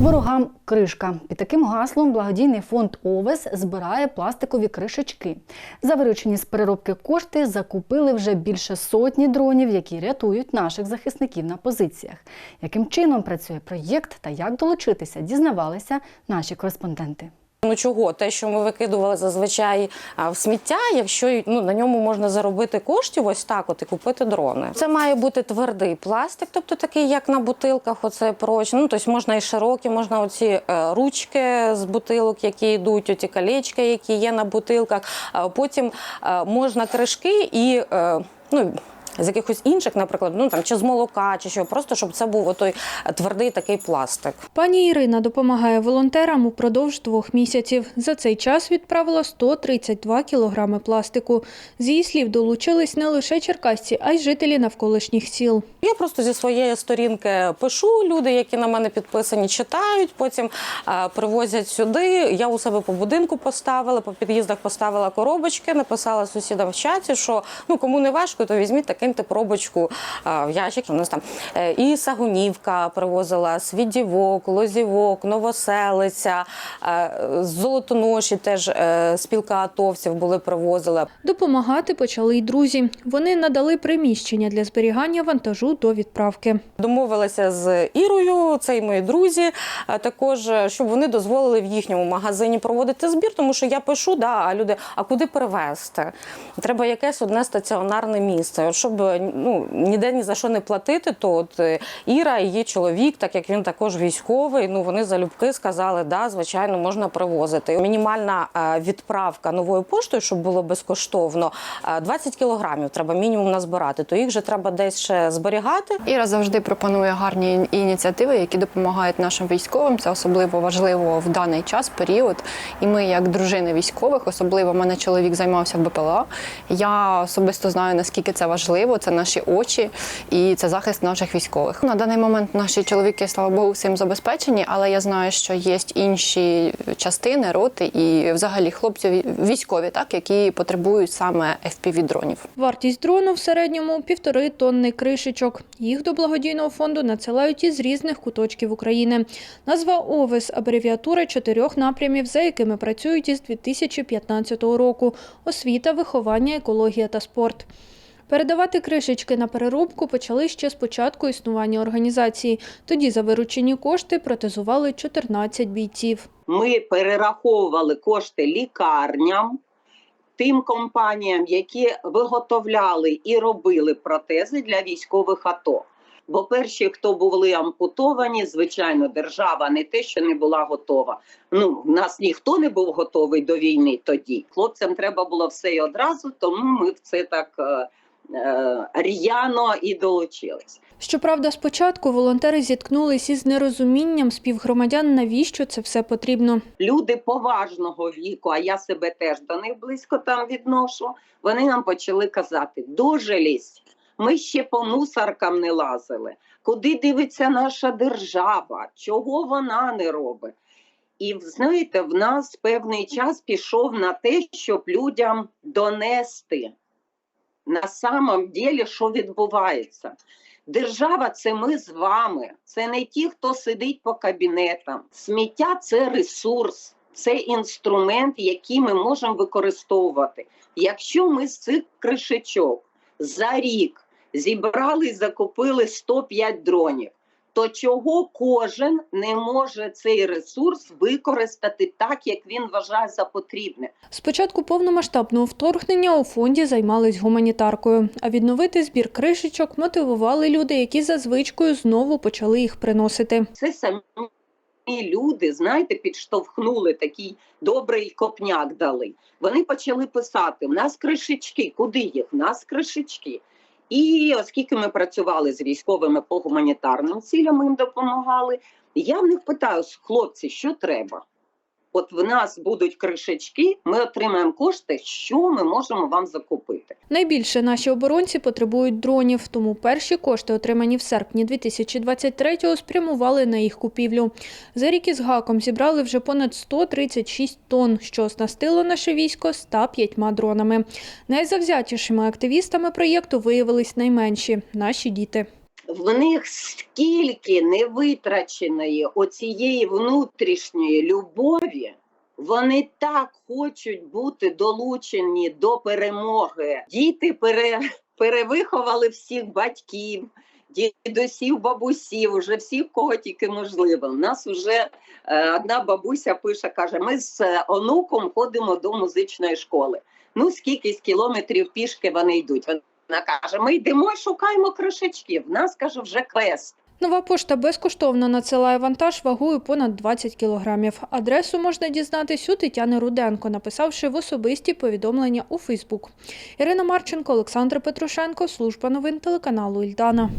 Ворогам кришка. Під таким гаслом благодійний фонд Овес збирає пластикові кришечки. За виручені з переробки кошти закупили вже більше сотні дронів, які рятують наших захисників на позиціях. Яким чином працює проєкт та як долучитися, дізнавалися наші кореспонденти. Ну чого, те, що ми викидували зазвичай в сміття, якщо ну на ньому можна заробити коштів, ось так, от і купити дрони. Це має бути твердий пластик, тобто такий, як на бутилках, оце прочне. Ну тобто можна і широкі, можна оці е, ручки з бутилок, які йдуть, оці колечки, які є на бутилках. Потім можна кришки і е, ну. З якихось інших, наприклад, ну там чи з молока, чи що, просто щоб це був отой твердий такий пластик. Пані Ірина допомагає волонтерам упродовж двох місяців. За цей час відправила 132 кілограми пластику. З її слів долучились не лише черкасці, а й жителі навколишніх сіл. Я просто зі своєї сторінки пишу. Люди, які на мене підписані, читають. Потім привозять сюди. Я у себе по будинку поставила, по під'їздах поставила коробочки, написала сусідам в чаті, що ну кому не важко, то візьміть та киньте коробочку в ящик. У нас там е, і Сагунівка привозила, Свідівок, Лозівок, Новоселиця, е, Золотоноші теж е, спілка атовців були привозили. Допомагати почали й друзі. Вони надали приміщення для зберігання вантажу до відправки. Домовилася з Ірою, це і мої друзі. а Також щоб вони дозволили в їхньому магазині проводити збір, тому що я пишу, да, а люди, а куди перевезти? Треба якесь одне стаціонарне місце. От щоб ну ніде ні за що не платити, то от е, Іра, її чоловік, так як він також військовий, ну вони залюбки сказали, да, звичайно, можна привозити. Мінімальна е, відправка новою поштою, щоб було безкоштовно, е, 20 кілограмів треба мінімум назбирати, то їх же треба десь ще зберігати. Іра завжди пропонує гарні ініціативи, які допомагають нашим військовим. Це особливо важливо в даний час, період. І ми, як дружини військових, особливо мене чоловік займався в БПЛА. Я особисто знаю наскільки це важливо. Це наші очі і це захист наших військових. На даний момент наші чоловіки, слава Богу, всім забезпечені, але я знаю, що є інші частини, роти і взагалі хлопці військові, так які потребують саме fpv дронів. Вартість дрону в середньому півтори тонни кришечок. Їх до благодійного фонду надсилають із різних куточків України. Назва ОВЕС абревіатура чотирьох напрямів, за якими працюють із 2015 року: освіта, виховання, екологія та спорт. Передавати кришечки на переробку почали ще з початку існування організації. Тоді за виручені кошти протезували 14 бійців. ми перераховували кошти лікарням, тим компаніям, які виготовляли і робили протези для військових АТО. Бо перші, хто були ампутовані, звичайно, держава не те, що не була готова. Ну, в нас ніхто не був готовий до війни тоді. Хлопцям треба було все і одразу, тому ми в це так е, р'яно і долучились. Щоправда, спочатку волонтери зіткнулись із нерозумінням співгромадян, навіщо це все потрібно. люди поважного віку, а я себе теж до них близько там відношу. Вони нам почали казати: дожилість, ми ще по мусоркам не лазили. Куди дивиться наша держава? Чого вона не робить? І знаєте, в нас певний час пішов на те, щоб людям донести на самом ділі, що відбувається. Держава це ми з вами. Це не ті, хто сидить по кабінетам. Сміття це ресурс, це інструмент, який ми можемо використовувати. Якщо ми з цих кришечок за рік зібрали і закупили 105 дронів, то чого кожен не може цей ресурс використати так, як він вважає за потрібне? З початку повномасштабного вторгнення у фонді займались гуманітаркою, а відновити збір кришечок мотивували люди, які за звичкою знову почали їх приносити. це самі люди, знаєте, підштовхнули такий добрий копняк дали. Вони почали писати: в нас кришечки, куди їх? В нас кришечки. І оскільки ми працювали з військовими по гуманітарним цілям, ми їм допомагали. Я в них питаю, хлопці, що треба? От в нас будуть кришечки, ми отримаємо кошти, що ми можемо вам закупити. Найбільше наші оборонці потребують дронів, тому перші кошти, отримані в серпні 2023-го, спрямували на їх купівлю. За рік із гаком зібрали вже понад 136 тонн, що оснастило наше військо 105 дронами. Найзавзятішими активістами проєкту виявились найменші – наші діти. В них скільки невитраченої оцієї внутрішньої любові. Вони так хочуть бути долучені до перемоги. Діти пере, перевиховали всіх батьків, дідусів, бабусів, уже всіх, кого тільки можливо. У нас вже е, одна бабуся пише, каже: ми з е, онуком ходимо до музичної школи. Ну, скільки з кілометрів пішки вони йдуть. Вона каже: ми йдемо і шукаємо кришечки. В нас каже, вже квест. Нова пошта безкоштовно надсилає вантаж вагою понад 20 кілограмів. Адресу можна дізнатись у Тетяни Руденко, написавши в особисті повідомлення у Фейсбук. Ірина Марченко, Олександр Петрушенко, служба новин телеканалу Ільдана.